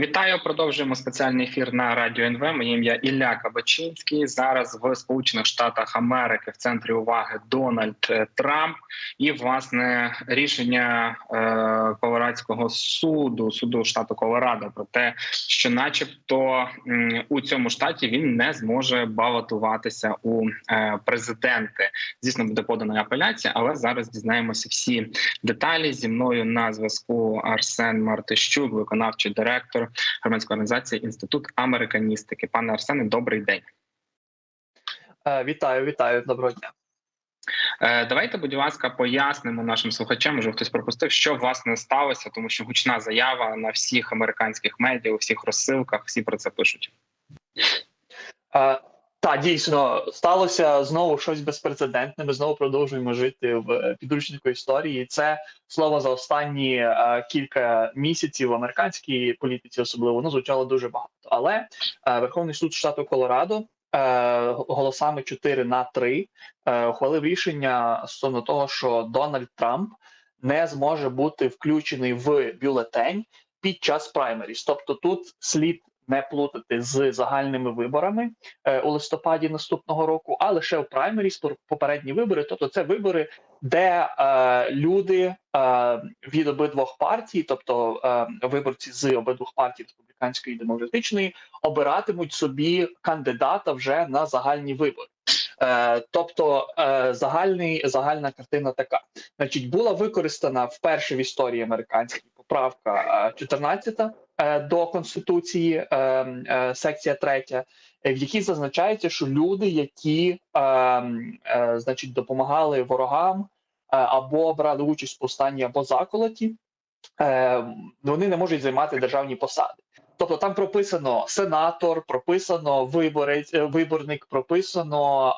Вітаю, продовжуємо спеціальний ефір на радіо НВ. Моє ім'я Ілля Кабачинський. Зараз в Сполучених Штатах Америки в центрі уваги Дональд е, Трамп і власне рішення е, Колорадського суду суду штату Колорадо про те, що, начебто, у цьому штаті він не зможе балотуватися у е, президенти. Звісно, буде подана апеляція, але зараз дізнаємося всі деталі. Зі мною на зв'язку Арсен Мартищук, виконавчий директор громадської організації Інститут американістики. Пане Арсене, добрий день. Е, Вітаю, вітаю, доброго дня. Е, Давайте, будь ласка, пояснимо нашим слухачам, може хтось пропустив, що власне сталося, тому що гучна заява на всіх американських медіа, у всіх розсилках, всі про це пишуть. Е, Та дійсно сталося знову щось безпрецедентне. Ми знову продовжуємо жити в підручнику історії. Це слово за останні е, кілька місяців в американській політиці, особливо ну, звучало дуже багато. Але е, Верховний суд штату Колорадо е, голосами 4 на 3 е, ухвалив рішення стосовно того, що Дональд Трамп не зможе бути включений в бюлетень під час праймеріс. Тобто тут слід не плутати з загальними виборами е, у листопаді наступного року, а лише в праймеріс попередні вибори. Тобто, це вибори, де е, люди е, від обидвох партій, тобто е, виборці з обидвох партій республіканської і демократичної, обиратимуть собі кандидата вже на загальні вибори. Е, тобто е, загальний загальна картина така: значить, була використана вперше в історії американській поправка е, 14 е, до конституції, е, е, секція 3, е, в якій зазначається, що люди, які е, е, значить допомагали ворогам е, або брали участь в повстанні або заколоті, е, вони не можуть займати державні посади. Тобто там прописано сенатор, прописано виборець, е, виборник, прописано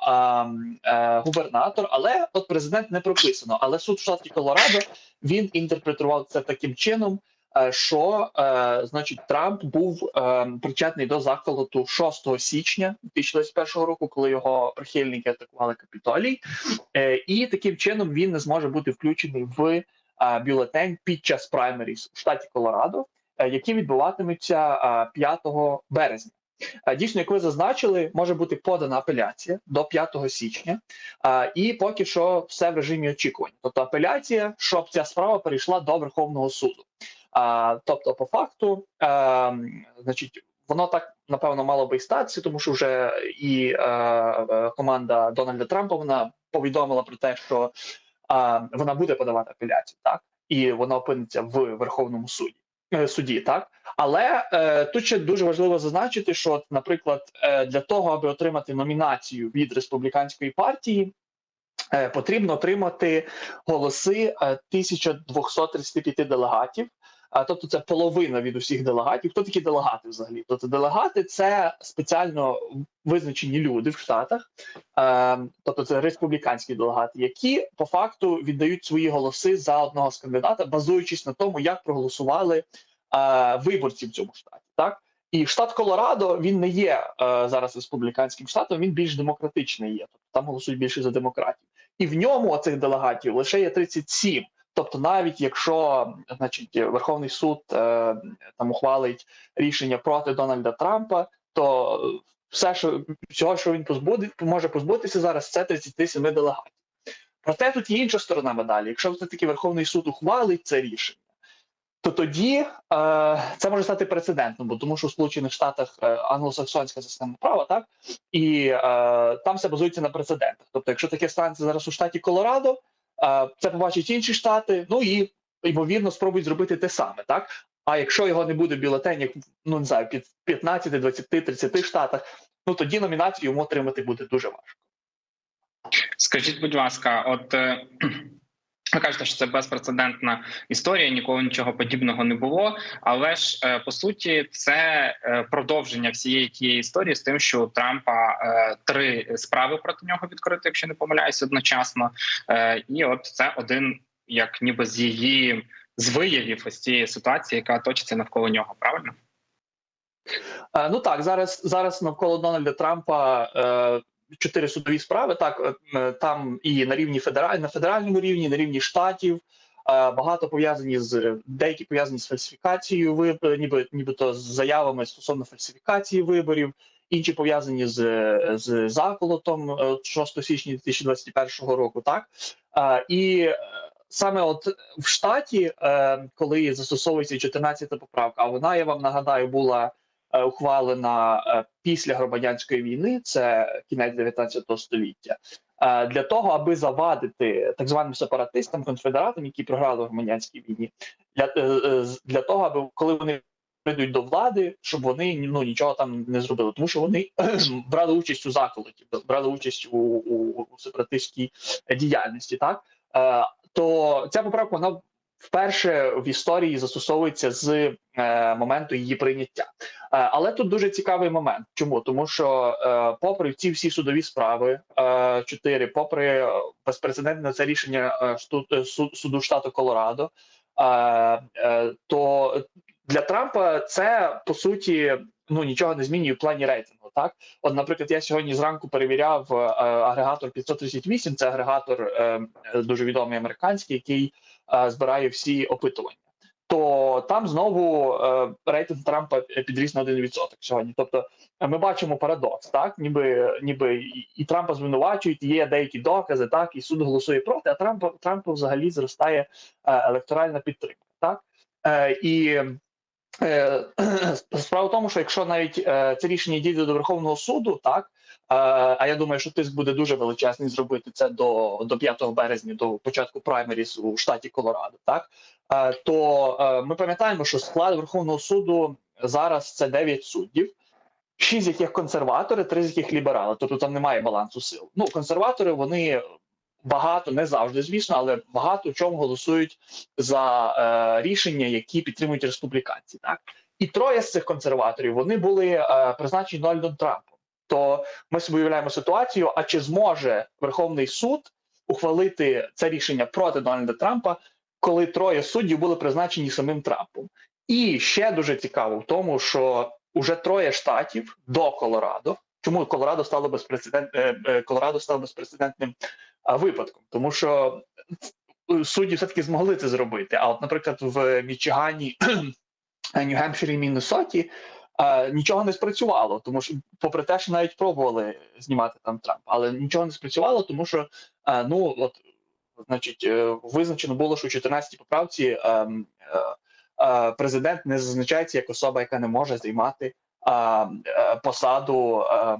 е, е, губернатор, але от президент не прописано. Але суд в штаті Колорадо він інтерпретував це таким чином, е, що е, значить Трамп був е, причетний до заколоту 6 січня 2021 року, коли його прихильники атакували капітолій, е, і таким чином він не зможе бути включений в е, бюлетень під час праймеріс у штаті Колорадо. Е, які відбуватимуться 5 березня. Е, дійсно, як ви зазначили, може бути подана апеляція до 5 січня, і поки що все в режимі очікування. Тобто апеляція, щоб ця справа перейшла до Верховного суду. Тобто, по факту, е, значить, воно так напевно мало би і статися, тому що вже і команда Дональда Трампа вона повідомила про те, що вона буде подавати апеляцію, так і вона опиниться в Верховному суді. Е, суді, так але е, тут ще дуже важливо зазначити, що, наприклад, е, для того, аби отримати номінацію від республіканської партії, е, потрібно отримати голоси е, 1235 делегатів. А тобто це половина від усіх делегатів. Хто такі делегати взагалі? Тобто делегати це спеціально визначені люди в Штатах, е, тобто це республіканські делегати, які по факту віддають свої голоси за одного з кандидата, базуючись на тому, як проголосували е, виборці в цьому штаті. Так і штат Колорадо він не є е, зараз республіканським штатом, він більш демократичний є. Тобто там голосують більше за демократів, і в ньому цих делегатів лише є 37. Тобто, навіть якщо значить Верховний суд е, там ухвалить рішення проти Дональда Трампа, то все, що всього, що він позбудить, може позбутися зараз, це 37 делегатів. Проте тут є інша сторона медалі. Якщо все таки Верховний суд ухвалить це рішення, то тоді е, це може стати прецедентом, бо тому що в Сполучених Штатах е, англосаксонська система права, так і е, там все базується на прецедентах. Тобто, якщо таке станеться зараз у штаті Колорадо. Це побачать інші штати, ну і ймовірно спробують зробити те саме, так. А якщо його не буде в бюлетені, ну не знаю, під 15, 20, 30 штатах, ну тоді номінацію йому отримати буде дуже важко. Скажіть, будь ласка, от е, ви кажете, що це безпрецедентна історія, ніколи нічого подібного не було. Але ж е, по суті, це е, продовження всієї тієї історії з тим, що у Трампа три справи проти нього відкрити, якщо не помиляюсь, одночасно. І от це один, як ніби з її з виявів ось цієї ситуації, яка точиться навколо нього, правильно? Ну так, зараз зараз навколо Дональда Трампа чотири судові справи. Так е, там і на рівні федераль, на федеральному рівні, на рівні штатів, багато пов'язані з деякі пов'язані з фальсифікацією виборів, ніби нібито з заявами стосовно фальсифікації виборів, інші пов'язані з, з заколотом е, 6 січня 2021 року. Так Е, і е, саме от в штаті, е, коли застосовується 14 поправка, а вона я вам нагадаю була е, ухвалена е, після громадянської війни, це кінець 19 століття. е, Для того аби завадити так званим сепаратистам, конфедератам, які програли в громадянській війні, для, е, е, для того, аби коли вони прийдуть до влади, щоб вони ну нічого там не зробили, тому що вони брали участь у заколоті, брали участь у, у, у сепаратистській діяльності, так е, то ця поправка вона вперше в історії застосовується з е, моменту її прийняття. Е, але тут дуже цікавий момент. Чому? Тому що, е, попри ці всі судові справи, е, чотири, попри е, безпрецедентне це рішення е, шту- е, суду штату Колорадо, е, е, то для Трампа це по суті ну нічого не змінює в плані рейтингу. Так, от, наприклад, я сьогодні зранку перевіряв е, агрегатор 538, Це агрегатор е, е, дуже відомий американський, який е, збирає всі опитування. То там знову е, рейтинг Трампа підріс на 1% сьогодні. Тобто е, ми бачимо парадокс, так ніби ніби і, Трампа звинувачують, є деякі докази, так і суд голосує проти. А Трампа Трампа взагалі зростає е, електоральна підтримка. Так е, і Е, Справа в тому, що якщо навіть е, це рішення дійде до Верховного суду, так е, а я думаю, що тиск буде дуже величезний зробити це до, до 5 березня, до початку праймеріс у штаті Колорадо, так е, то е, ми пам'ятаємо, що склад Верховного суду зараз це 9 суддів, 6 з яких консерватори, 3 з яких ліберали. Тобто там немає балансу сил. Ну, консерватори вони багато, не завжди, звісно, але багато в чому голосують за е, рішення, які підтримують республіканці. Так і троє з цих консерваторів вони були е, призначені Дональдом Трампом. То ми собі уявляємо ситуацію: а чи зможе Верховний суд ухвалити це рішення проти Дональда Трампа, коли троє суддів були призначені самим Трампом? І ще дуже цікаво в тому, що уже троє штатів до Колорадо. Чому Колорадо стало безпрецедент, е, е, Колорадо стало безпрецедентним випадком, тому що судді все таки змогли це зробити. А от, наприклад, в Мічигані, Нью-Гемпширі Міннесоті нічого не спрацювало, тому що, попри те, що навіть пробували знімати там Трамп, але нічого не спрацювало, тому що ну от. Значить, е, визначено було, що у 14 поправці ем, е, е, президент не зазначається як особа, яка не може займати е, е, посаду е,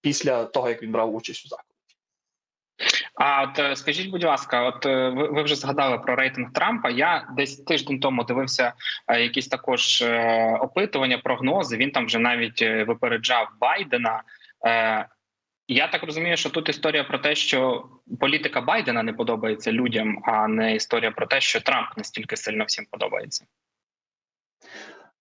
після того, як він брав участь у закладі. А от е, скажіть, будь ласка, от е, ви, вже згадали про рейтинг Трампа. Я десь тиждень тому дивився е, якісь також опитування, прогнози. Він там вже навіть випереджав Байдена. Я так розумію, що тут історія про те, що політика Байдена не подобається людям, а не історія про те, що Трамп настільки сильно всім подобається.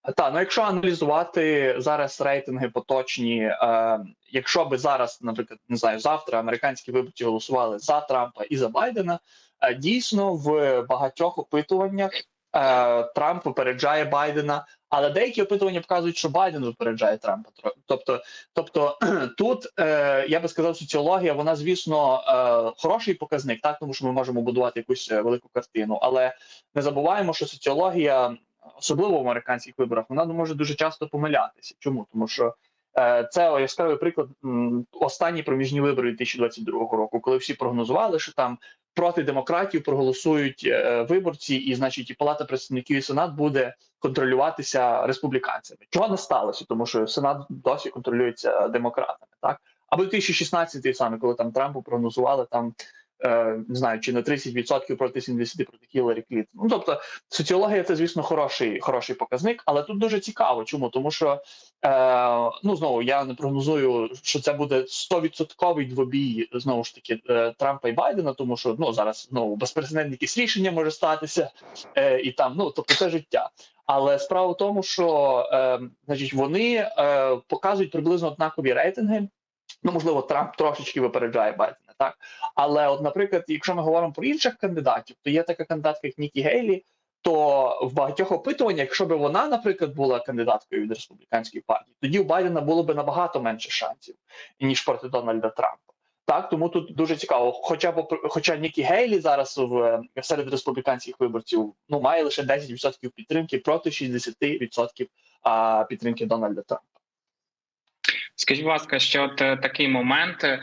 Так, ну якщо аналізувати зараз рейтинги поточні, е, якщо би зараз, наприклад, не знаю, завтра американські виборці голосували за Трампа і за Байдена, е, дійсно в багатьох опитуваннях е, Трамп попереджає Байдена, але деякі опитування показують, що Байден випереджає Трампа. Тобто, тобто тут е, я би сказав, соціологія, вона звісно е, хороший показник, так тому що ми можемо будувати якусь е, велику картину, але не забуваємо, що соціологія особливо в американських виборах, вона може дуже часто помилятися. Чому? Тому що е, це яскравий приклад останні проміжні вибори 2022 року, коли всі прогнозували, що там проти демократів проголосують е, виборці, і значить і палата представників і сенат буде контролюватися республіканцями. Чого не сталося? Тому що сенат досі контролюється демократами, так або 2016 саме, коли там Трампу прогнозували там. Е, Не знаю, чи на 30% проти 70% проти Хіларі Клінтон. Ну тобто соціологія це, звісно, хороший хороший показник, але тут дуже цікаво. Чому? Тому що е, ну знову я не прогнозую, що це буде 100% двобій знову ж таки е, Трампа і Байдена, тому що ну зараз знову безпрецедентне якесь рішення може статися, е, і там ну тобто це життя. Але справа в тому, що е, значить вони е, показують приблизно однакові рейтинги. Ну, можливо, Трамп трошечки випереджає Байдена, так але, от, наприклад, якщо ми говоримо про інших кандидатів, то є така кандидатка, як Нікі Гейлі, то в багатьох опитуваннях, якщо б вона, наприклад, була кандидаткою від республіканської партії, тоді у Байдена було б набагато менше шансів ніж проти Дональда Трампа. Так, тому тут дуже цікаво. Хоча б хоча Нікі Гейлі зараз в серед республіканських виборців ну має лише 10% підтримки проти 60% а, підтримки Дональда Трампа. Скажіть, будь ласка, що от е, такий момент е,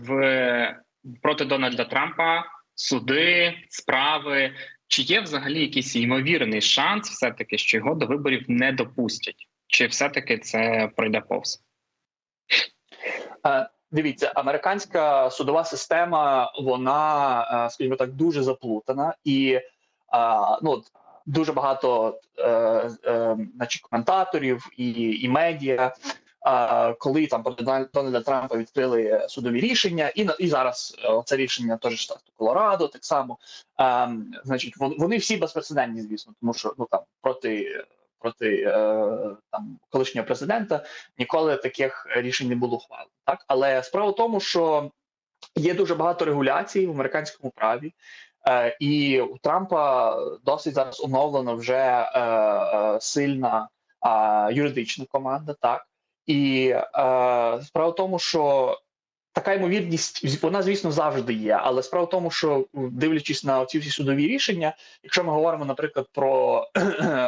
в проти Дональда Трампа суди, справи. Чи є взагалі якийсь ймовірний шанс, все таки, що його до виборів не допустять? Чи все таки це пройде повз? Е, Дивіться, американська судова система, вона, скажімо так, дуже заплутана, і ну дуже багато значить, коментаторів і і медіа. Е, коли там проти Дональда Трампа відкрили судові рішення, і і зараз це рішення теж штату Колорадо, так само е, значить, вони всі безпрецедентні, звісно, тому що ну там проти проти е, там колишнього президента ніколи таких рішень не було ухвалено. Так, але справа в тому, що є дуже багато регуляцій в американському праві. Е, і у Трампа досить зараз оновлена вже е, е, сильна е, юридична команда, так і е, справа в тому, що така ймовірність вона, звісно, завжди є. Але справа в тому, що дивлячись на ці всі судові рішення, якщо ми говоримо, наприклад, про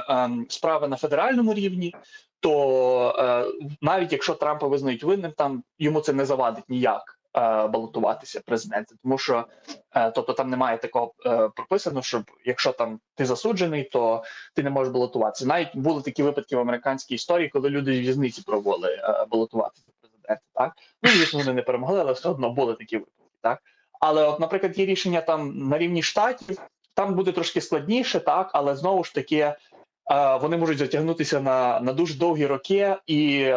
ем, справи на федеральному рівні, то е, навіть якщо Трампа визнають винним, там йому це не завадить ніяк. Е, балотуватися президентом, тому що е, тобто там немає такого прописано, щоб якщо там ти засуджений, то ти не можеш балотуватися. Навіть були такі випадки в американській історії, коли люди в в'язниці пробували балотуватися президента. Так ну звісно, вони не перемогли, але все одно були такі випадки. Так але, от, наприклад, є рішення там на рівні штатів, там буде трошки складніше, так але знову ж таки е, вони можуть затягнутися на на дуже довгі роки, і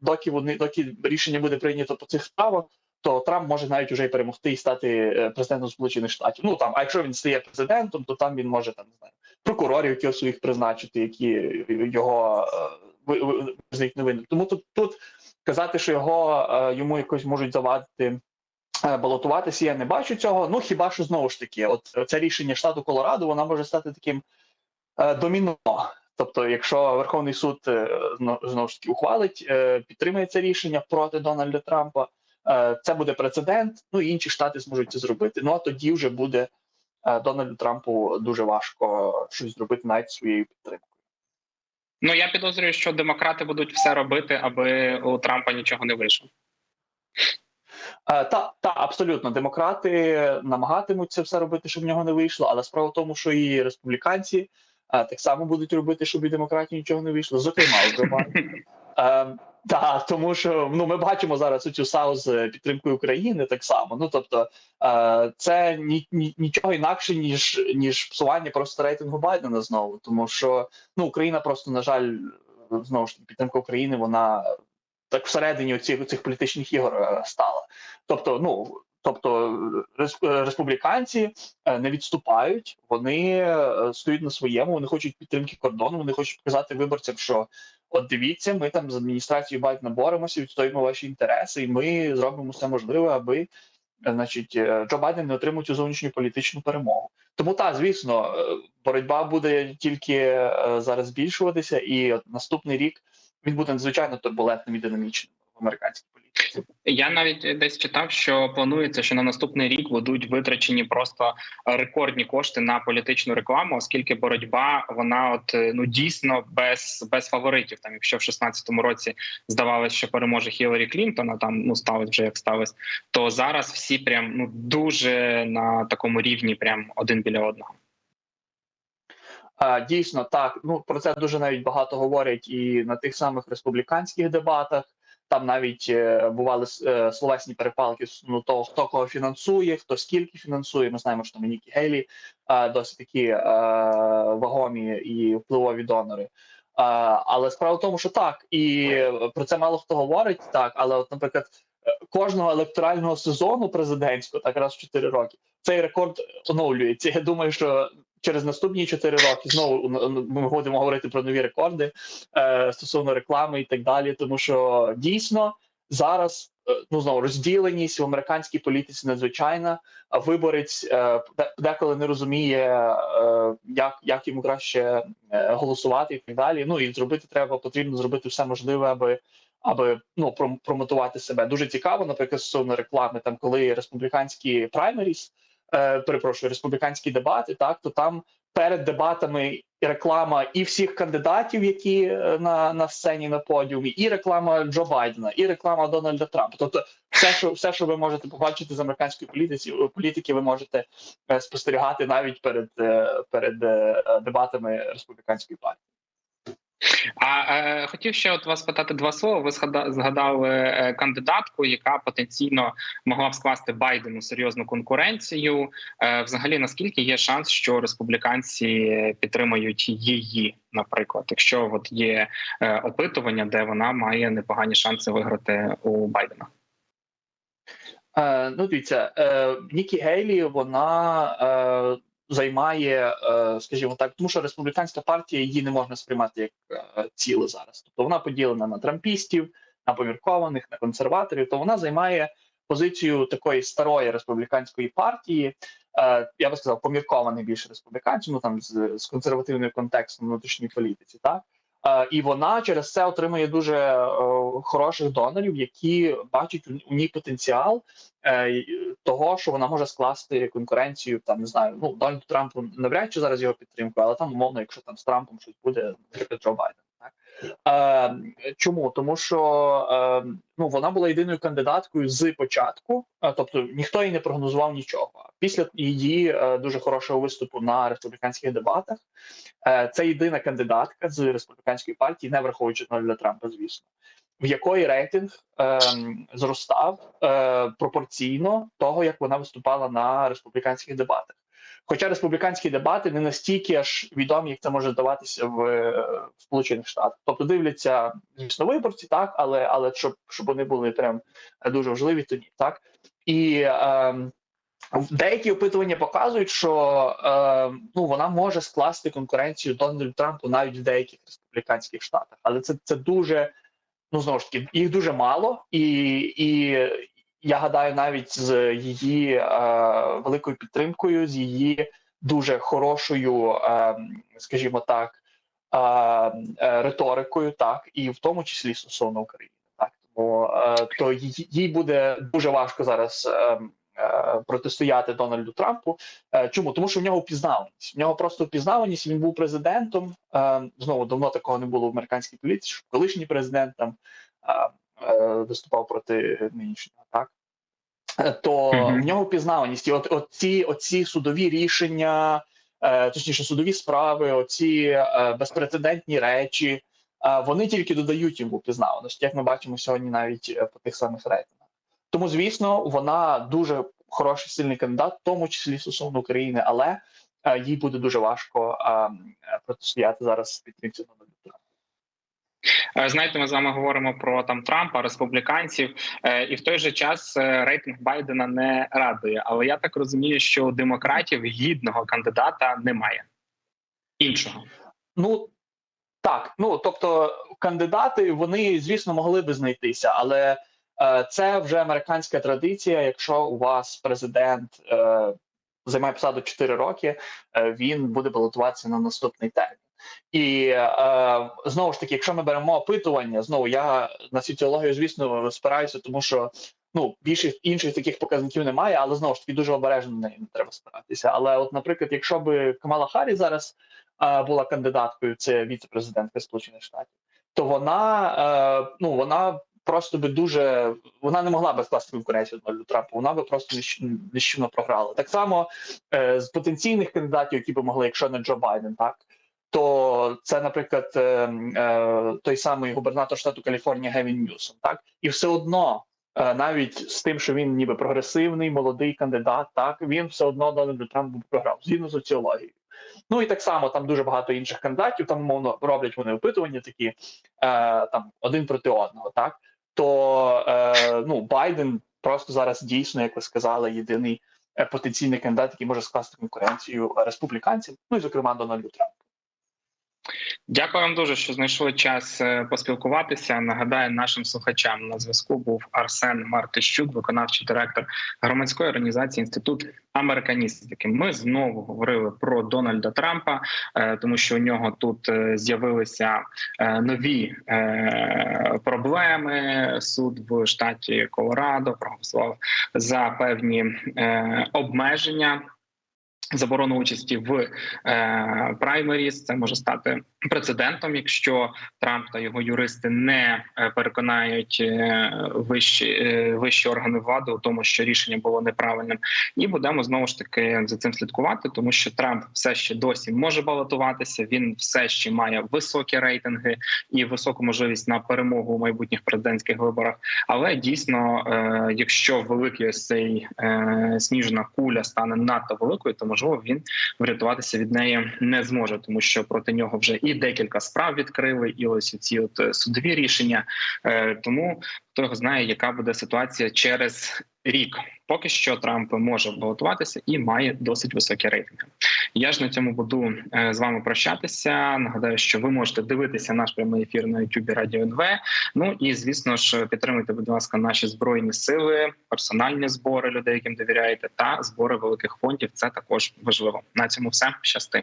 доки вони доки рішення буде прийнято по цих справах. То Трамп може навіть уже й перемогти і стати е, президентом Сполучених Штатів. Ну там, а якщо він стає президентом, то там він може там не знаю прокурорів, які своїх призначити, які його е, невинним. Тому тут тут казати, що його е, йому якось можуть завадити. Балотуватися я не бачу цього. Ну хіба що знову ж таки, от це рішення штату Колорадо, вона може стати таким е, доміно. Тобто, якщо Верховний суд знову ж таки ухвалить, е, підтримує це рішення проти Дональда Трампа, це буде прецедент. Ну і інші штати зможуть це зробити. Ну а тоді вже буде е, Дональду Трампу дуже важко щось зробити навіть своєю підтримкою. Ну я підозрюю, що демократи будуть все робити, аби у Трампа нічого не вийшло. Та, та абсолютно демократи намагатимуться все робити, щоб в нього не вийшло. Але справа в тому, що і республіканці так само будуть робити, щоб і демократів нічого не вийшло. Зокрема, ем, так, тому що ну ми бачимо зараз цю САУ з підтримкою України так само. Ну тобто, е, це ні, ні, нічого інакше ніж ніж псування просто рейтингу Байдена знову, тому що ну Україна просто на жаль знову ж таки підтримка України. Вона так всередині цих цих політичних ігор е, стала. Тобто, ну тобто республіканці е, не відступають, вони стоять на своєму, вони хочуть підтримки кордону, вони хочуть показати виборцям, що От дивіться, ми там з адміністрацією Байдена боремося, відстоїмо ваші інтереси, і ми зробимо все можливе, аби е, значить е, Джо Байден не отримав цю зовнішню політичну перемогу. Тому так, звісно, е, боротьба буде тільки зараз збільшуватися, і от наступний рік він буде надзвичайно турбулентним і динамічним в американській політиці. Я навіть десь читав, що планується, що на наступний рік будуть витрачені просто рекордні кошти на політичну рекламу, оскільки боротьба вона от ну дійсно без без фаворитів. Там, якщо в 16-му році здавалося, що переможе Хіларі Клінтон, а там ну сталося вже як сталося, то зараз всі прям ну дуже на такому рівні, прям один біля одного. Дійсно, так ну про це дуже навіть багато говорять і на тих самих республіканських дебатах. Там навіть е, бували е, словесні перепалки ну, того, хто кого фінансує, хто скільки фінансує. Ми знаємо, що Нікі Гейлі е, досить такі вагомі і впливові донори. Але справа в тому, що так, і про це мало хто говорить, так, але, от, наприклад, кожного електорального сезону президентського, так раз в 4 роки, цей рекорд оновлюється. Я думаю, що через наступні 4 роки знову ми будемо говорити про нові рекорди е, стосовно реклами і так далі. Тому що дійсно зараз ну знову розділеність в американській політиці надзвичайна. А виборець е, деколи не розуміє, е, як, як йому краще е, голосувати і так далі. Ну і зробити треба, потрібно зробити все можливе, аби аби ну пром- промотувати себе. Дуже цікаво, наприклад, стосовно реклами, там коли республіканські праймеріс, е, перепрошую, республіканські дебати, так то там перед дебатами і реклама і всіх кандидатів, які е, на, на сцені на подіумі, і реклама Джо Байдена, і реклама Дональда Трампа. Тобто, все, що все, що ви можете побачити з американської політиці, політики, ви можете е, спостерігати навіть перед, е, перед е, дебатами республіканської партії. А е, хотів ще от вас питати два слова. Ви згадали е, кандидатку, яка потенційно могла б скласти Байдену серйозну конкуренцію. Е, взагалі, наскільки є шанс, що республіканці підтримають її, наприклад, якщо от є е, опитування, де вона має непогані шанси виграти у Байдена? Е, ну, дивіться, е, Нікі Гейлі вона е, займає, е, скажімо так, тому що республіканська партія її не можна сприймати як е, ціле зараз. Тобто вона поділена на трампістів, на поміркованих, на консерваторів. То вона займає позицію такої старої республіканської партії. Е, я би сказав, поміркований більше республіканців, ну там з, з консервативним контекстом внутрішньої політиці, так. Е, І вона через це отримує дуже е, хороших донорів, які бачать у- ній потенціал е, того, що вона може скласти конкуренцію. Там не знаю, ну Дональду Трампу навряд чи зараз його підтримку, але там умовно, якщо там з Трампом щось буде, наприклад, Джо Байден. Е, чому? Тому що ну вона була єдиною кандидаткою з початку, тобто ніхто їй не прогнозував нічого. Після її е, дуже хорошого виступу на республіканських дебатах. Е, Це єдина кандидатка з республіканської партії, не враховуючи Дональда Трампа, звісно, в якої рейтинг е, зростав е, пропорційно того, як вона виступала на республіканських дебатах. Хоча республіканські дебати не настільки аж відомі, як це може здаватися в, в Сполучених Штатах. Тобто дивляться, звісно, виборці, так, але але щоб, щоб вони були прям дуже важливі, то ні, так і. Е, Деякі опитування показують, що е, ну вона може скласти конкуренцію Дональду Трампу навіть в деяких республіканських штатах, але це це дуже ну знову ж таки їх дуже мало, і і я гадаю, навіть з її е, великою підтримкою, з її дуже хорошою, е, скажімо так, е, е, риторикою, так і в тому числі стосовно України, так тому е, то їй, буде дуже важко зараз. Е, Протистояти Дональду Трампу. Е, Чому? Тому що в нього впізнаваність. В нього просто впізнаваність. Він був президентом. Е, Знову давно такого не було в американській політиці. що Колишній президент там е, е, виступав проти нинішнього. Так Е, то Мгм. в нього впізнаваність. І от, от ці, оці судові рішення, е, точніше, судові справи, оці е, безпрецедентні речі, е, вони тільки додають йому впізнаваності, як ми бачимо сьогодні, навіть е, по тих самих рейтингах. Тому, звісно, вона дуже хороший сильний кандидат, в тому числі стосовно України, але е, їй буде дуже важко е, протистояти зараз підтримці Дональда Трампа. Е, Знаєте, ми з вами говоримо про там Трампа, республіканців, е, і в той же час е, рейтинг Байдена не радує. Але я так розумію, що у демократів гідного кандидата немає іншого. Ну так, ну тобто кандидати вони, звісно, могли би знайтися, але це вже американська традиція. Якщо у вас президент е, займає посаду 4 роки, е, він буде балотуватися на наступний термін. І е, знову ж таки, якщо ми беремо опитування, знову я на соціологію, звісно, спираюся, тому що ну більше інших таких показників немає, але знову ж таки дуже обережно не треба спиратися. Але, от, наприклад, якщо би Камала Харріс зараз е, була кандидаткою, це віце-президентка Сполучених Штатів, то вона е, ну вона просто би дуже вона не могла би скласти конкуренцію Дональду Трампу. Вона би просто ніщ- програла. Так само е, з потенційних кандидатів, які би могли, якщо не Джо Байден, так. То це, наприклад, е, е, той самий губернатор штату Каліфорнія Гевін Ньюсом, так і все одно, е, навіть з тим, що він ніби прогресивний, молодий кандидат, так він все одно Дональду Трампу програв згідно з соціологією. Ну і так само там дуже багато інших кандидатів. Там умовно роблять вони опитування такі е, там один проти одного, так то е, ну Байден просто зараз дійсно, як ви сказали, єдиний е, потенційний кандидат, який може скласти конкуренцію республіканцям, ну і зокрема Дональду Трампу. Дякую вам дуже, що знайшли час е, поспілкуватися. Нагадаю, нашим слухачам на зв'язку був Арсен Мартищук, виконавчий директор громадської організації Інститут американістики. Ми знову говорили про Дональда Трампа, е, тому що у нього тут е, з'явилися нові проблеми. Суд в штаті Колорадо проголосував за певні обмеження. Заборону участі в е, праймеріс це може стати прецедентом, якщо Трамп та його юристи не е, переконають е, вищі е, вищі органи влади у тому, що рішення було неправильним, і будемо знову ж таки за цим слідкувати, тому що Трамп все ще досі може балотуватися. Він все ще має високі рейтинги і високу можливість на перемогу у майбутніх президентських виборах. Але дійсно, е, якщо великий цей е, сніжна куля стане надто великою, то можливо він врятуватися від неї не зможе, тому що проти нього вже і декілька справ відкрили, і ось ці от е, судові рішення. Е, Тому хто його знає, яка буде ситуація через рік. Поки що Трамп може балотуватися і має досить високі рейтинги. Я ж на цьому буду е, з вами прощатися. Нагадаю, що ви можете дивитися наш прямий ефір на Ютубі Радіо НВ. Ну і звісно ж, підтримуйте, будь ласка, наші збройні сили, персональні збори людей, яким довіряєте, та збори великих фондів. Це також важливо. На цьому все щасти.